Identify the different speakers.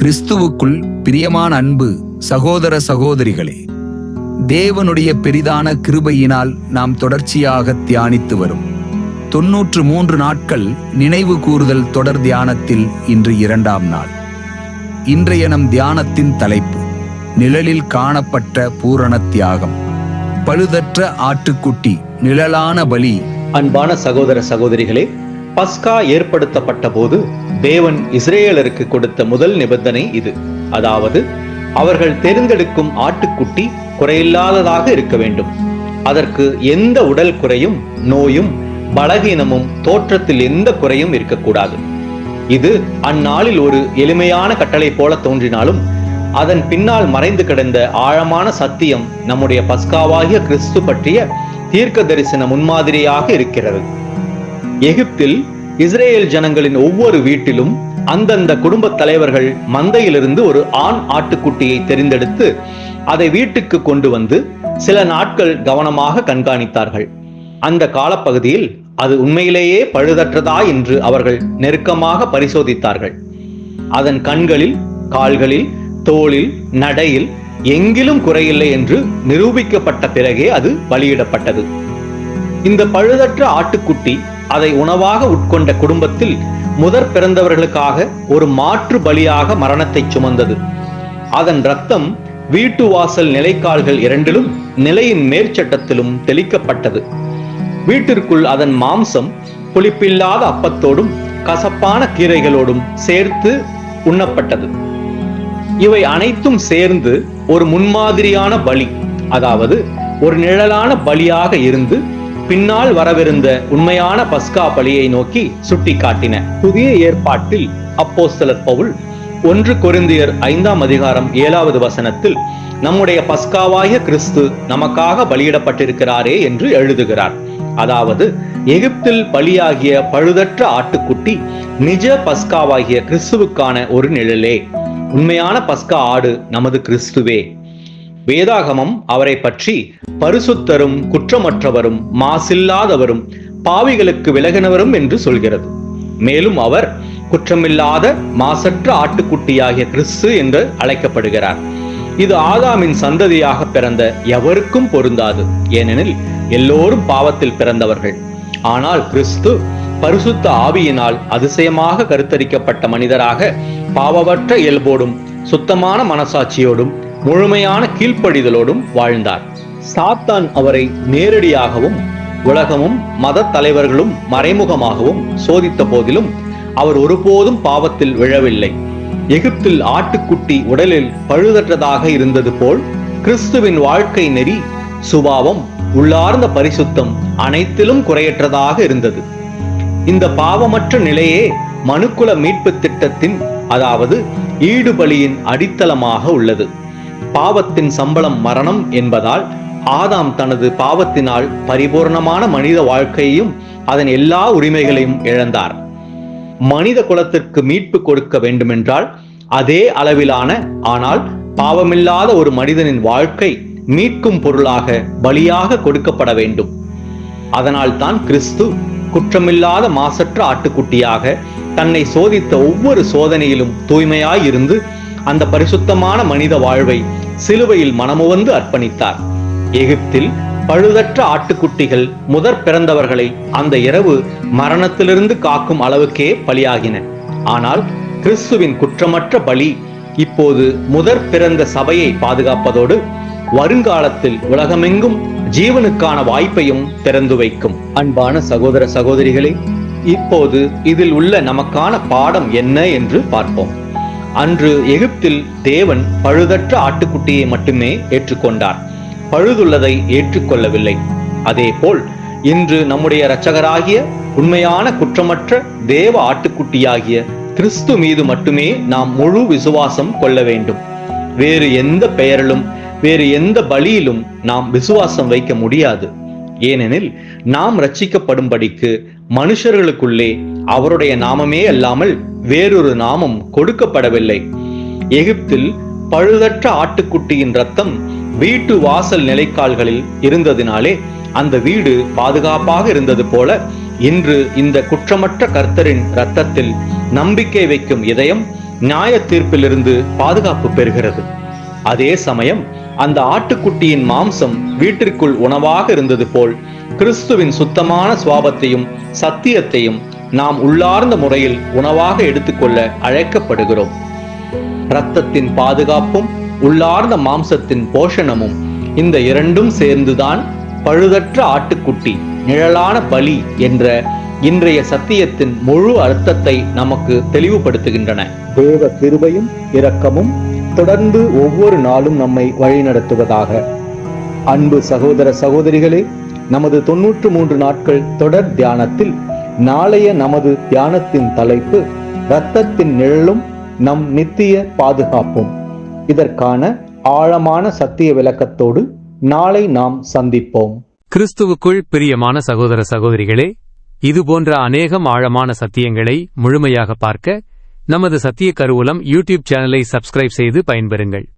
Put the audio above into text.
Speaker 1: கிறிஸ்துவுக்குள் பிரியமான அன்பு சகோதர சகோதரிகளே தேவனுடைய பெரிதான கிருபையினால் நாம் தொடர்ச்சியாக தியானித்து வரும். தொன்னூற்று மூன்று நாட்கள் நினைவு கூறுதல் தொடர் தியானத்தில் இன்று இரண்டாம் நாள். இன்றைய நம் தியானத்தின் தலைப்பு நிழலில் காணப்பட்ட பூரண தியாகம். பழுதற்ற ஆட்டுக்குட்டி நிழலான பலி.
Speaker 2: அன்பான சகோதர சகோதரிகளே பஸ்கா ஏற்படுத்தப்பட்ட போது தேவன் இஸ்ரேலருக்கு கொடுத்த முதல் நிபந்தனை இது. அதாவது அவர்கள் தேர்ந்தெடுக்கும் ஆட்டுக்குட்டி குறையில்லாததாக இருக்க வேண்டும். அதற்கு எந்த உடல் குறையும் நோயும் பலகீனமும் தோற்றத்தில் எந்த குறையும் இருக்கக்கூடாது. இது அந்நாளில் ஒரு எளிமையான கட்டளை போல தோன்றினாலும் அதன் பின்னால் மறைந்து கிடந்த ஆழமான சத்தியம் நம்முடைய பஸ்காவாகிய கிறிஸ்து பற்றிய தீர்க்க தரிசன முன்மாதிரியாக இருக்கிறது. எகிப்தில் இஸ்ரேல் ஜனங்களின் ஒவ்வொரு வீட்டிலும் அந்தந்த குடும்ப தலைவர்கள் மந்தையிலிருந்து ஒரு ஆண் ஆட்டுக்குட்டியை தெரிந்தெடுத்து அதை வீட்டுக்கு கொண்டு வந்து சில நாட்கள் கவனமாக கண்காணித்தார்கள். அந்த காலப்பகுதியில் அது உண்மையிலேயே பழுதற்றதா என்று அவர்கள் நெருக்கமாக பரிசோதித்தார்கள். அதன் கண்களில் கால்களில் தோளில் நடையில் எங்கிலும் குறையில்லை என்று நிரூபிக்கப்பட்ட பிறகே அது பலியிடப்பட்டது. இந்த பழுதற்ற ஆட்டுக்குட்டி அதை உணவாக உட்கொண்ட குடும்பத்தில் முதற் பிறந்தவர்களுக்காக ஒரு மாற்று பலியாக மரணத்தை சுமந்தது. அதன் ரத்தம் வீட்டு வாசல் நிலைக்கால்கள் இரண்டிலும் நிலையின் மேற்சட்டத்திலும் தெளிக்கப்பட்டது. வீட்டிற்குள் அதன் மாம்சம் புளிப்பில்லாத அப்பத்தோடும் கசப்பான கீரைகளோடும் சேர்த்து உண்ணப்பட்டது. இவை அனைத்தும் சேர்ந்து ஒரு முன்மாதிரியான பலி அதாவது ஒரு நிழலான பலியாக இருந்து பின்னால் வரவிருந்த உண்மையான பஸ்கா பலியை நோக்கி சுட்டிக்காட்டின. புதிய ஏற்பாட்டில் அப்போஸ்தலர் பவுல் ஒன்று கொருந்தியர் ஐந்தாம் அதிகாரம் ஏழாவது வசனத்தில் நம்முடைய பஸ்காவாகிய கிறிஸ்து நமக்காக பலியிடப்பட்டிருக்கிறாரே என்று எழுதுகிறார். அதாவது எகிப்தில் பலியாகிய பழுதற்ற ஆட்டுக்குட்டி நிஜ பஸ்காவாகிய கிறிஸ்துவுக்கான ஒரு நிழலே. உண்மையான பஸ்கா ஆடு நமது கிறிஸ்துவே. வேதாகமம் அவரை பற்றி பரிசுத்தரும் குற்றமற்றவரும் மாசில்லாதவரும் பாவிகளுக்கு விலகினவரும் என்று சொல்கிறது. மேலும் அவர் குற்றமில்லாத மாசற்ற ஆட்டுக்குட்டியாகிய கிறிஸ்து என்று அழைக்கப்படுகிறார். இது ஆதாமின் சந்ததியாக பிறந்த எவருக்கும் பொருந்தாது. ஏனெனில் எல்லோரும் பாவத்தில் பிறந்தவர்கள். ஆனால் கிறிஸ்து பரிசுத்த ஆவியினால் அதிசயமாக கருத்தரிக்கப்பட்ட மனிதராக பாவவற்ற இயல்போடும் சுத்தமான மனசாட்சியோடும் முழுமையான கீழ்ப்படிதலோடும் வாழ்ந்தார். சாத்தான் அவரை நேரடியாகவும் உலகமும் மத தலைவர்களும் மறைமுகமாகவும் சோதித்த போதிலும் அவர் ஒருபோதும் பாவத்தில் விழவில்லை. எகிப்தில் ஆட்டுக்குட்டி உடலில் பழுதற்றதாக இருந்தது போல் கிறிஸ்துவின் வாழ்க்கை நெறி சுபாவம் உள்ளார்ந்த பரிசுத்தம் அனைத்திலும் குறையற்றதாக இருந்தது. இந்த பாவமற்ற நிலையே மனுக்குல மீட்பு திட்டத்தின் அதாவது ஈடுபலியின் அடித்தளமாக உள்ளது. பாவத்தின் சம்பளம் மரணம் என்பதால் ஆதாம் தனது பாவத்தினால் பரிபூர்ணமான மனித வாழ்க்கையையும் அதன் எல்லா உரிமைகளையும் இழந்தார். மனித குலத்திற்கு மீட்பு கொடுக்க வேண்டுமென்றால் அதே அளவிலான ஆனால் பாவமில்லாத ஒரு மனிதனின் வாழ்க்கை மீட்கும் பொருளாக பலியாக கொடுக்கப்பட வேண்டும். அதனால் தான் கிறிஸ்து குற்றமில்லாத மாசற்ற ஆட்டுக்குட்டியாக தன்னை சோதித்த ஒவ்வொரு சோதனையிலும் தூய்மையாய் இருந்து அந்த பரிசுத்தமான மனித வாழ்வை சிலுவையில் மனமுவந்து அர்ப்பணித்தார். எகிப்தில் பழுதற்ற ஆட்டுக்குட்டிகள் முதற் பிறந்தவர்களை அந்த இரவு மரணத்திலிருந்து காக்கும் அளவுக்கே பலியாகின. ஆனால் கிறிஸ்துவின் குற்றமற்ற பலி இப்போது முதற் பிறந்த சபையை பாதுகாப்பதோடு வருங்காலத்தில் உலகமெங்கும் ஜீவனுக்கான வாய்ப்பையும் திறந்து வைக்கும். அன்பான சகோதர சகோதரிகளே இப்போது இதில் உள்ள நமக்கான பாடம் என்ன என்று பார்ப்போம். அன்று எகிப்தில் தேவன் பழுதற்ற ஆட்டுக்குட்டியை மட்டுமே ஏற்றுக்கொண்டார். பழுதுள்ளதை ஏற்றுக்கொள்ளவில்லை. அதேபோல் இன்று நம்முடைய இரட்சகராகிய உண்மையான குற்றமற்ற தேவ ஆட்டுக்குட்டியாகிய கிறிஸ்து மீது மட்டுமே நாம் முழு விசுவாசம் கொள்ள வேண்டும். வேறு எந்த பெயரிலும் வேறு எந்த பலியிலும் நாம் விசுவாசம் வைக்க முடியாது. ஏனெனில் நாம் ரட்சிக்கப்படும்படிக்கு மனுஷர்களுக்குள்ளே அவருடைய நாமமே அல்லாமல் வேறொரு நாமம் கொடுக்கப்படவில்லை. எகிப்தில் பழுதற்ற ஆட்டுக்குட்டியின் ரத்தம் வீட்டு வாசல் நிலைக்கால்களில் இருந்ததினாலே அந்த வீடு பாதுகாப்பாக இருந்தது போல இன்று இந்த குற்றமற்ற கர்த்தரின் இரத்தத்தில் நம்பிக்கை வைக்கும் இதயம் நியாய தீர்ப்பிலிருந்து பாதுகாப்பு பெறுகிறது. அதே சமயம் அந்த ஆட்டுக்குட்டியின் மாம்சம் வீட்டிற்குள் உணவாக இருந்தது போல் கிறிஸ்துவின் சுத்தமான சுவாபத்தையும் சத்தியத்தையும் நாம் உள்ளார்ந்த முறையில் உணவாக எடுத்துக்கொள்ள அழைக்கப்படுகிறோம். இரத்தத்தின் பாதுகாப்பும் உள்ளார்ந்த மாம்சத்தின் போஷணமும் இந்த இரண்டும் சேர்ந்துதான் பழுதற்ற ஆட்டுக்குட்டி நிழலான பலி என்ற இன்றைய சத்தியத்தின் முழு அர்த்தத்தை நமக்கு தெளிவுபடுத்துகின்றன. தேவ கிருபையும் இரக்கமும் தொடர்ந்து ஒவ்வொரு நாளும் நம்மை வழிநடத்துவதாக. அன்பு சகோதர சகோதரிகளே நமது தொன்னூற்று மூன்று நாட்கள் தொடர் தியானத்தில் நாளைய நமது தியானத்தின் தலைப்பு இரத்தத்தின் நிழலும் நம் நித்திய பாதுகாப்பும். இதற்கான ஆழமான சத்திய விளக்கத்தோடு நாளை நாம் சந்திப்போம்.
Speaker 3: கிறிஸ்துவுக்குள் பிரியமான சகோதர சகோதரிகளே இதுபோன்ற அநேகம் ஆழமான சத்தியங்களை முழுமையாக பார்க்க நமது சத்திய கருவூலம் யூடியூப் சேனலை சப்ஸ்கிரைப் செய்து பயன்பெறுங்கள்.